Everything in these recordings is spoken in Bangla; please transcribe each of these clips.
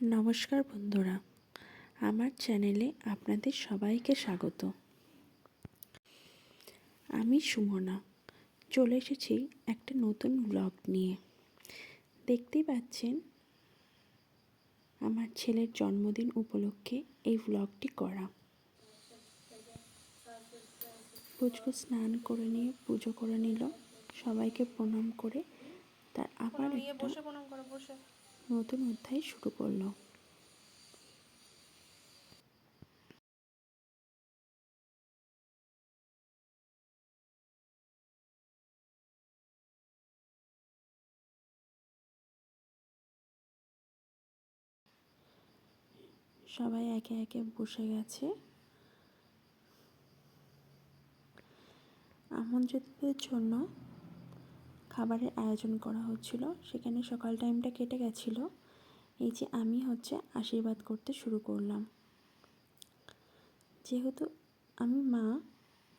নমস্কার বন্ধুরা আমার চ্যানেলে আপনাদের সবাইকে স্বাগত। আমি সুমনা চলে এসেছি একটা নতুন ব্লগ নিয়ে। দেখতেই পাচ্ছেন আমার ছেলের জন্মদিন উপলক্ষে এই ব্লগটি করা। পুচকু স্নান করে নিয়ে পুজো করে নিল সবাইকে প্রণাম করে তার আবার একটা বসে প্রণাম করো বসে। নতুন অধ্যায় শুরু করল। সবাই একে একে বসে গেছে। আমন্ত্রিতদের জন্য খাবারের আয়োজন করা হচ্ছিল। সেখানে সকাল টাইমটা কেটে গেছিল। এই যে আমি হচ্ছে আশীর্বাদ করতে শুরু করলাম। যেহেতু আমি মা,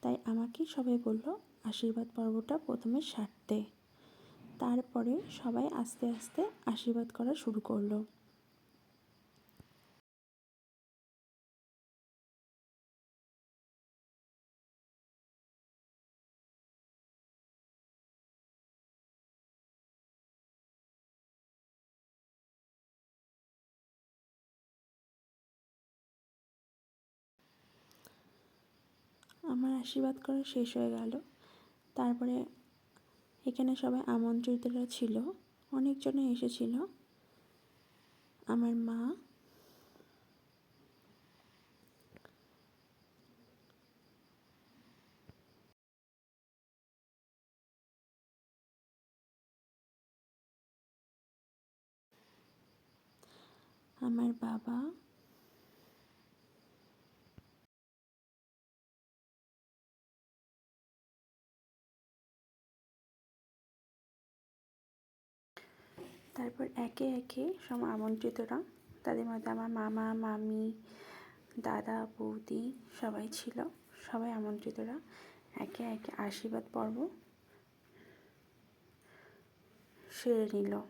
তাই আমাকে সবাই বলল আশীর্বাদ পর্বটা প্রথমে সারতে। তারপরে সবাই আস্তে আস্তে আশীর্বাদ করা শুরু করল। আমার আশীর্বাদ করা শেষ হয়ে গেল। তারপরে এখানে সবাই আমন্ত্রিতরা ছিল। অনেকজনে এসেছিল। আমার মা, আমার বাবা তারপর একে একে সব আমন্ত্রিতরা। তাদের মধ্যে আমার মামা, মামি, দাদা, বৌদি সবাই ছিল। সবাই আমন্ত্রিতরা। একে একে আশীর্বাদ পর্ব সেরে নিল।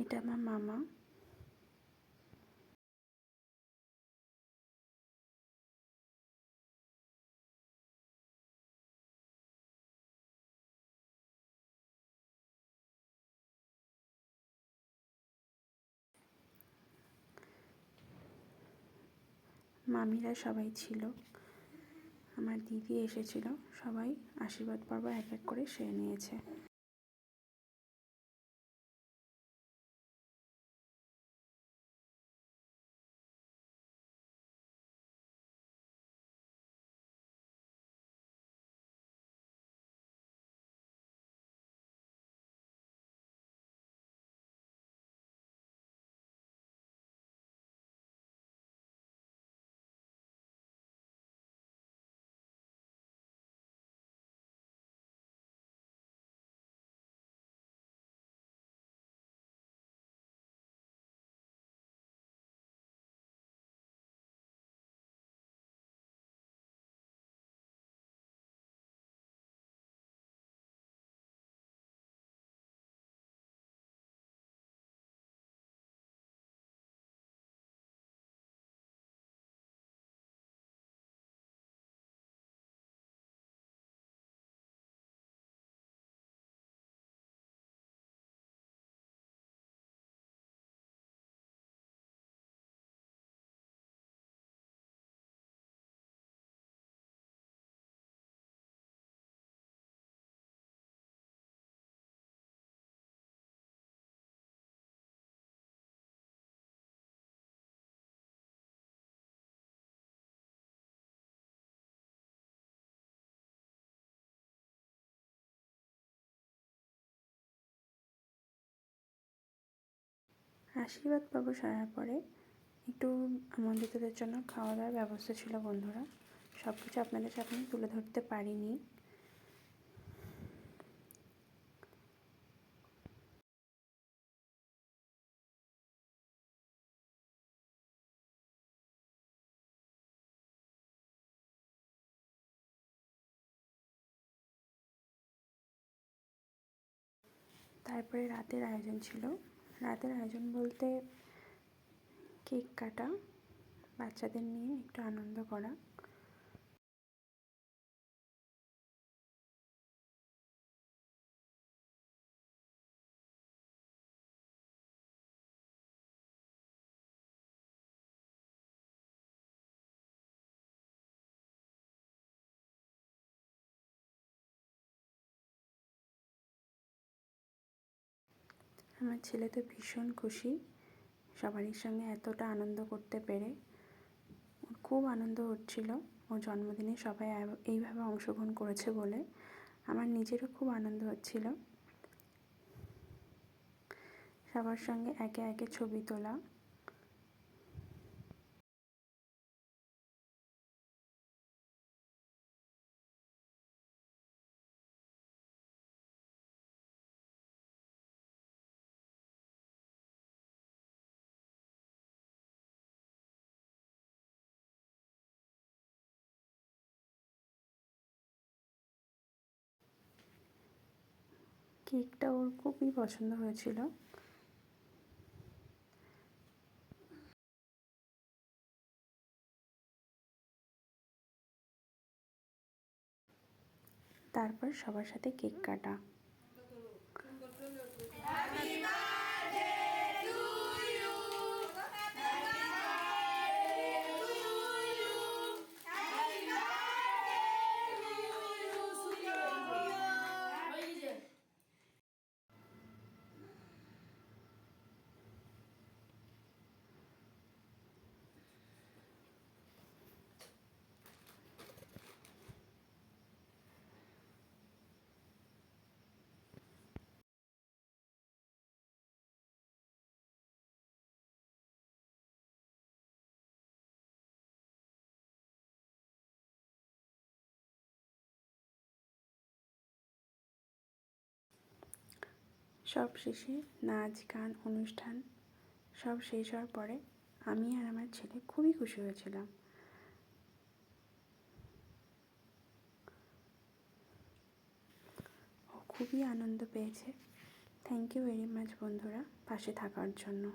এটা আমার মামা। মামিরা সবাই ছিল। আমার দিদি এসেছিল। সবাই আশীর্বাদ পর্ব এক এক করে সেরে নিয়েছে। আশীর্বাদ পর্ব সারার পরে। একটু আমন্ত্রিতদের জন্য খাওয়া দাওয়ার ব্যবস্থা ছিল বন্ধুরা। সব কিছু আপনাদের সামনে তুলে ধরতে পারিনি। তারপরে রাতের আয়োজন ছিল। রাতের আয়োজন বলতে কেক কাটা বাচ্চাদের নিয়ে একটু আনন্দ করা। আমার ছেলে তো ভীষণ খুশি। সবারই সঙ্গে এতটা আনন্দ করতে পেরে। ওর খুব আনন্দ হচ্ছিল। ও জন্মদিনে সবাই এইভাবে অংশগ্রহণ করেছে বলে আমার নিজেরও খুব আনন্দ হচ্ছিল। সবার সঙ্গে একে একে ছবি তোলা কেকটা ওর খুবই পছন্দ হয়েছিল। তারপর সবার সাথে কেক কাটা। সব শেষে নাচ, গান, অনুষ্ঠান সব শেষ হওয়ার পরে আমি আর আমার ছেলে খুবই খুশি হয়েছিলাম। ও খুবই আনন্দ পেয়েছে। থ্যাংক ইউ ভেরি মাচ বন্ধুরা, পাশে থাকার জন্য।